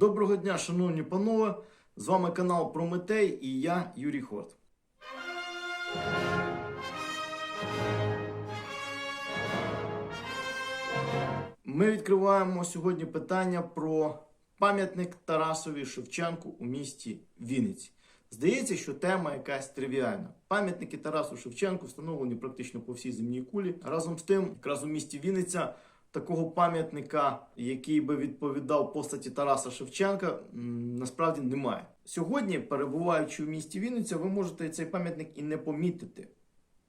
Доброго дня, шановні панове! З вами канал Прометей і я, Юрій Хорт. Ми відкриваємо сьогодні питання про пам'ятник Тарасові Шевченку у місті Вінниці. Здається, що тема якась тривіальна. Пам'ятники Тарасу Шевченку встановлені практично по всій земній кулі. Разом з тим, якраз у місті Вінниця такого пам'ятника, який би відповідав постаті Тараса Шевченка, насправді немає. Сьогодні, перебуваючи в місті Вінниця, ви можете цей пам'ятник і не помітити.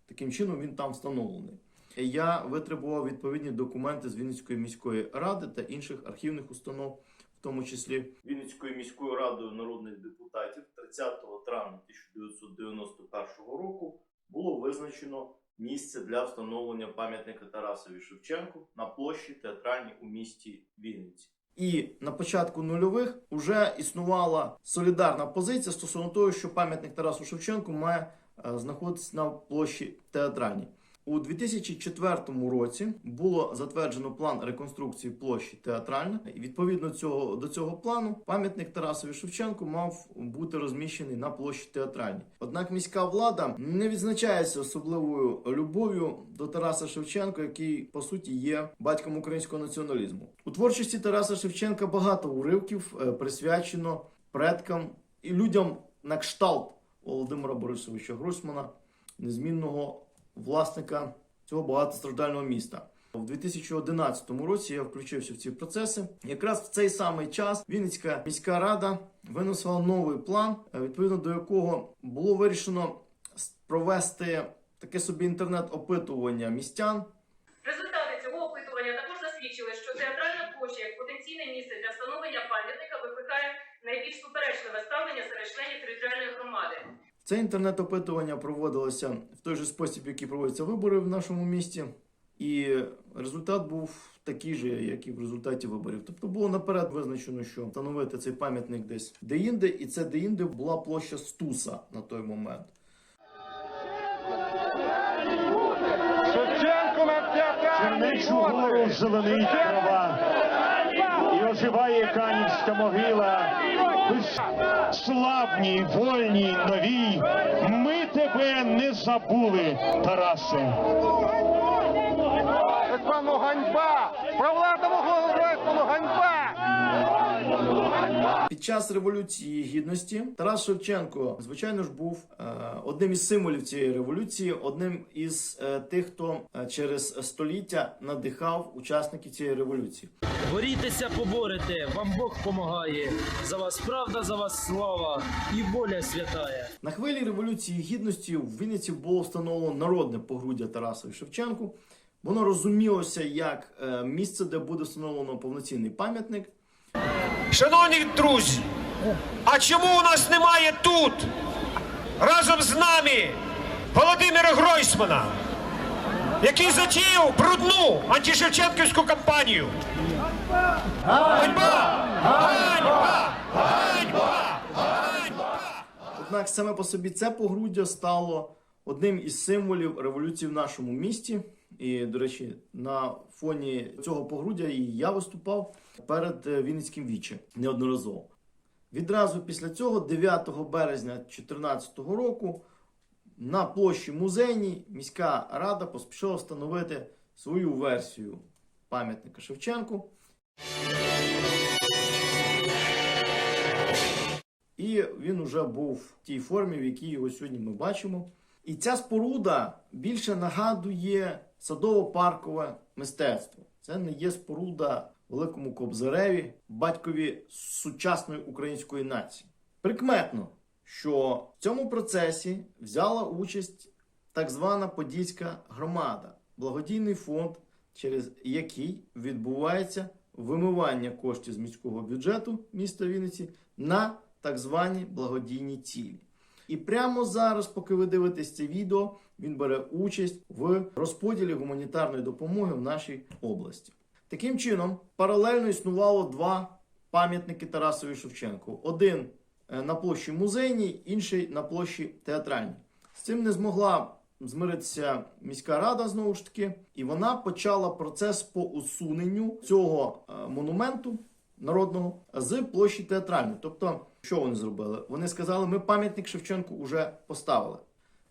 Таким чином він там встановлений. Я витребував відповідні документи з Вінницької міської ради та інших архівних установ, в тому числі Вінницькою міською радою народних депутатів 30 травня 1991 року було визначено місце для встановлення пам'ятника Тарасові Шевченку на площі театральній у місті Вінниці. І на початку нульових вже існувала солідарна позиція стосовно того, що пам'ятник Тарасу Шевченку має е, знаходитися на площі театральній. У 2004 році було затверджено план реконструкції площі театральна. І відповідно цього до цього плану пам'ятник Тарасові Шевченку мав бути розміщений на площі театральній. Однак міська влада не відзначається особливою любов'ю до Тараса Шевченка, який по суті є батьком українського націоналізму. У творчості Тараса Шевченка багато уривків е, присвячено предкам і людям на кшталт Володимира Борисовича Гройсмана, незмінного власника цього багатостраждального міста. У 2011 році я включився в ці процеси. Якраз в цей самий час Вінницька міська рада винесла новий план, е, відповідно до якого було вирішено провести таке собі інтернет-опитування містян Результати цього опитування також засвідчили, що театральна площа як потенційне місце для встановлення пам'ятника викликає найбільш суперечливе ставлення серед членів територіальної громади. Це інтернет-опитування проводилося в той же спосіб, який проводяться вибори в нашому місті, і результат був такий же, як і в результаті виборів. Тобто було наперед визначено, що встановити цей пам'ятник десь деінде, і це деінде була площа Стуса на той момент. Шевченко театральній гору зеленить трава, оживає канівська могила. Ви ж славні, вольні, нові, ми тебе не забули, Тарасе. Пану ганьба! Під час революції гідності Тарас Шевченко, звичайно ж, був е, одним із символів цієї революції, одним із е, тих, хто е, через століття надихав учасників цієї революції. Борітеся, поборете, вам Бог помагає. За вас правда, за вас слава і воля святая. На хвилі революції гідності в Вінниці було встановлено народне погруддя Тарасові Шевченку. Воно розумілося як місце, де буде встановлено повноцінний пам'ятник. Шановні друзі, а чому у нас немає тут разом з нами Володимира Гройсмана, який затіяв брудну антишевченківську кампанію? Ганьба! Ганьба! Ганьба! Ганьба! Однак саме по собі це погруддя стало одним із символів революції в нашому місті. І, до речі, на фоні цього погруддя і я виступав перед е, Вінницьким віче неодноразово. Відразу після цього, 9 березня 2014 року, на площі музейній міська рада поспішила встановити свою версію пам'ятника Шевченку. І він уже був в тій формі, в якій його сьогодні ми бачимо. І ця споруда більше нагадує садово-паркове мистецтво. Це не є споруда великому кобзареві, батькові сучасної української нації. Прикметно, що в цьому процесі взяла участь так звана Подільська громада, благодійний фонд, через який відбувається вимивання коштів з міського бюджету міста Вінниці на так звані благодійні цілі. І прямо зараз, поки ви дивитесь це відео, він бере участь в розподілі гуманітарної допомоги в нашій області. Таким чином, паралельно існувало два пам'ятники Тарасові Шевченку: один е, на площі музейній, інший на площі театральній. З цим не змогла змиритися міська рада знову ж таки, і вона почала процес по усуненню цього е, монументу народного з площі театральної. Тобто, що вони зробили? Вони сказали, ми пам'ятник Шевченку вже поставили.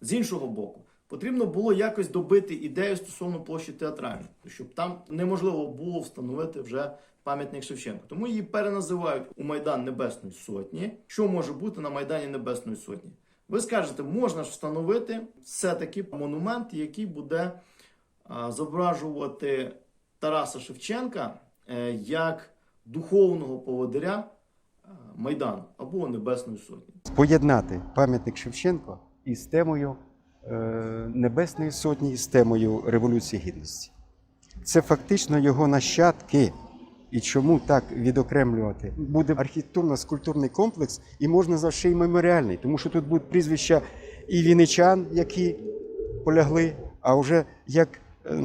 З іншого боку, потрібно було якось добити ідею стосовно площі театральної, щоб там неможливо було встановити вже пам'ятник Шевченку. Тому її переназивають у Майдан Небесної Сотні. Що може бути на Майдані Небесної Сотні? Ви скажете, можна ж встановити все-таки монумент, який буде зображувати Тараса Шевченка е, як духовного поводиря е, Майдану або Небесної Сотні. поєднати пам'ятник Шевченко із темою е, Небесної Сотні, з темою Революції Гідності. Це фактично його нащадки. І чому так відокремлювати? Буде архітектурно-скульптурний комплекс, і можна за ще й меморіальний, тому що тут будуть прізвища і віничан, які полягли, а вже як е,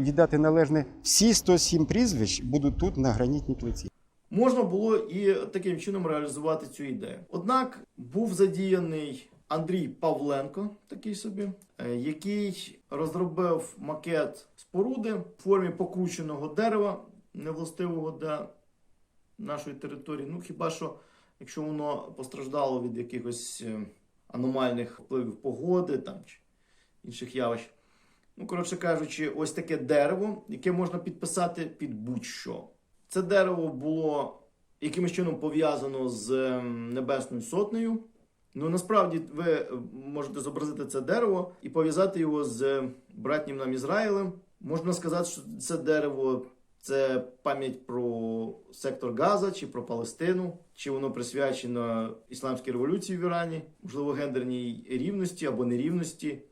віддати належне, всі 107 прізвищ будуть тут на гранітній плиті. Можна було і таким чином реалізувати цю ідею. Однак був задіяний Андрій Павленко, такий собі, е, який розробив макет споруди в формі покрученого дерева, невластивого для нашої території. Ну хіба що, якщо воно постраждало від якихось е, аномальних впливів погоди там чи інших явищ. Ну, коротше кажучи, ось таке дерево, яке можна підписати під будь-що. Це дерево було якимось чином пов'язано з ем, Небесною Сотнею. Ну насправді ви е, можете зобразити це дерево і пов'язати його з е, братнім нам Ізраїлем. Можна сказати, що це дерево це пам'ять про сектор Газа чи про Палестину, чи воно присвячено ісламській революції в Ірані, можливо, гендерній рівності або нерівності.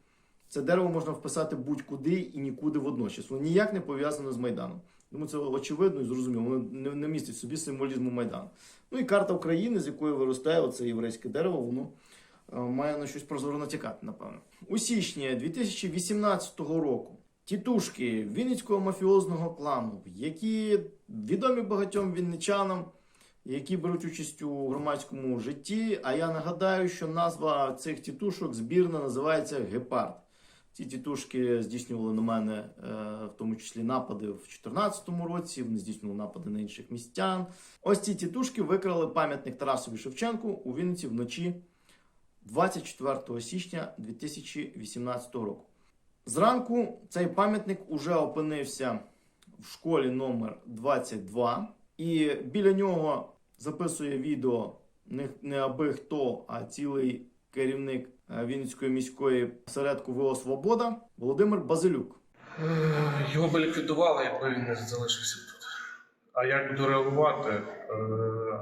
Це дерево можна вписати будь-куди і нікуди водночас. Воно ніяк не пов'язане з Майданом. Тому це очевидно і зрозуміло. Воно не, не містить собі символізму Майдану. Ну і карта України, з якої виростає оце єврейське дерево, воно е, має на щось прозоро натякати, напевно. У січні 2018 року тітушки Вінницького мафіозного клану, які відомі багатьом вінничанам, які беруть участь у громадському житті. А я нагадаю, що назва цих тітушок збірна називається Гепард. Ці тітушки здійснювали на мене, е, в тому числі напади в 2014 році. Вони здійснювали напади на інших містян. Ось ці тітушки викрали пам'ятник Тарасові Шевченку у Вінниці вночі 24 січня 2018 року. Зранку цей пам'ятник уже опинився в школі номер 22, і біля нього записує відео не, аби хто, а цілий керівник Вінницької міської осередку ВО Свобода Володимир Базилюк. Е, Його би ліквідували, якби він не залишився тут. А як буду реагувати? Е,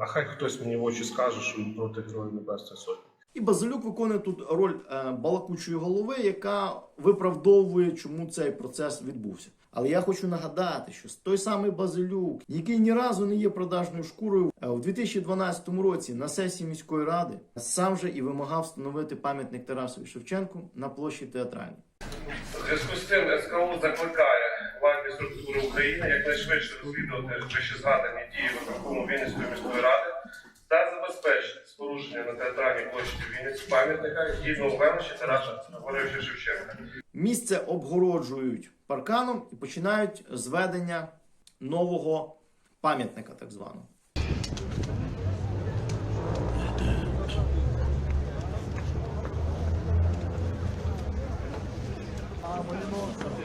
А хай хтось мені в очі скаже, що він проти Героїв Небесної Сотні. І Базилюк виконує тут роль е, балакучої голови, яка виправдовує, чому цей процес відбувся. Але я хочу нагадати, що той самий Базилюк, який ні разу не є продажною шкурою, е, у 2012 році на сесії міської ради сам же і вимагав встановити пам'ятник Тарасові Шевченку на площі театральній. Зв'язку з тим СКУ закликає владні структури України якнайшвидше розслідувати вище згадані дії виконкому Вінницької міської ради та забезпечити спорушення на театральній площі Вінниці пам'ятника гідного величі Тараса Григоровича Шевченка. Місце обгороджують парканом і починають зведення нового пам'ятника, так званого.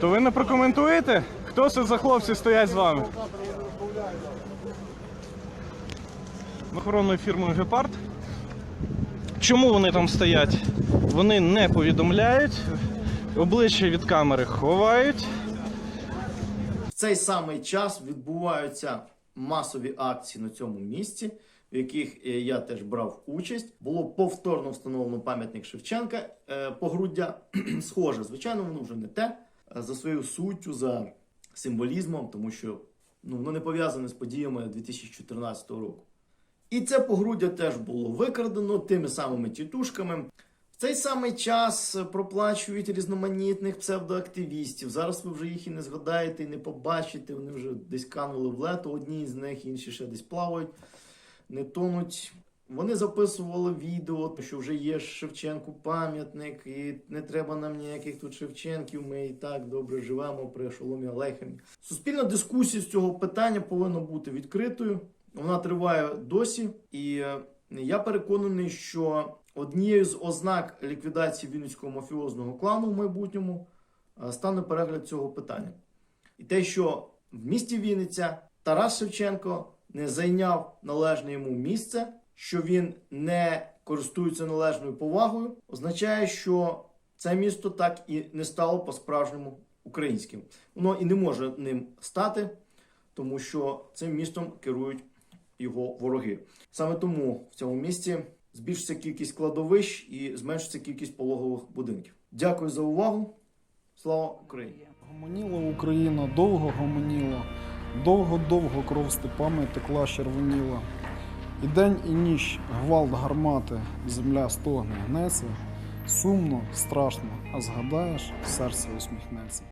То ви не прокоментуєте? Хто це за хлопці стоять з вами? Охоронною фірмою Гепард. Чому вони там стоять? Вони не повідомляють, обличчя від камери ховають. В цей самий час відбуваються масові акції на цьому місці, в яких е, я теж брав участь. Було повторно встановлено пам'ятник Шевченка е, погруддя. Схоже, звичайно, воно вже не те е, за своєю суттю, за символізмом, тому що ну, воно не пов'язане з подіями 2014 року. І це погруддя теж було викрадено тими самими тітушками. В цей самий час проплачують різноманітних псевдоактивістів. Зараз ви вже їх і не згадаєте, і не побачите. Вони вже десь канули в лето. Одні з них, інші ще десь плавають, не тонуть. Вони записували відео, що вже є Шевченку пам'ятник, і не треба нам ніяких тут Шевченків. Ми і так добре живемо при Шоломі Алейхемі. Суспільна дискусія з цього питання повинна бути відкритою. Вона триває досі, і е, я переконаний, що однією з ознак ліквідації вінницького мафіозного клану в майбутньому е, стане перегляд цього питання. І те, що в місті Вінниця Тарас Шевченко не зайняв належне йому місце, що він не користується належною повагою, означає, що це місто так і не стало по-справжньому українським. Воно і не може ним стати, тому що цим містом керують його вороги. Саме тому в цьому місті збільшиться кількість кладовищ і зменшиться кількість пологових будинків. Дякую за увагу. Слава Україні! Гомоніла Україна, довго гомоніла, довго-довго кров степами текла червоніла. І день, і ніч, гвалт гармати, земля стогне, гнеться, сумно, страшно, а згадаєш, серце усміхнеться.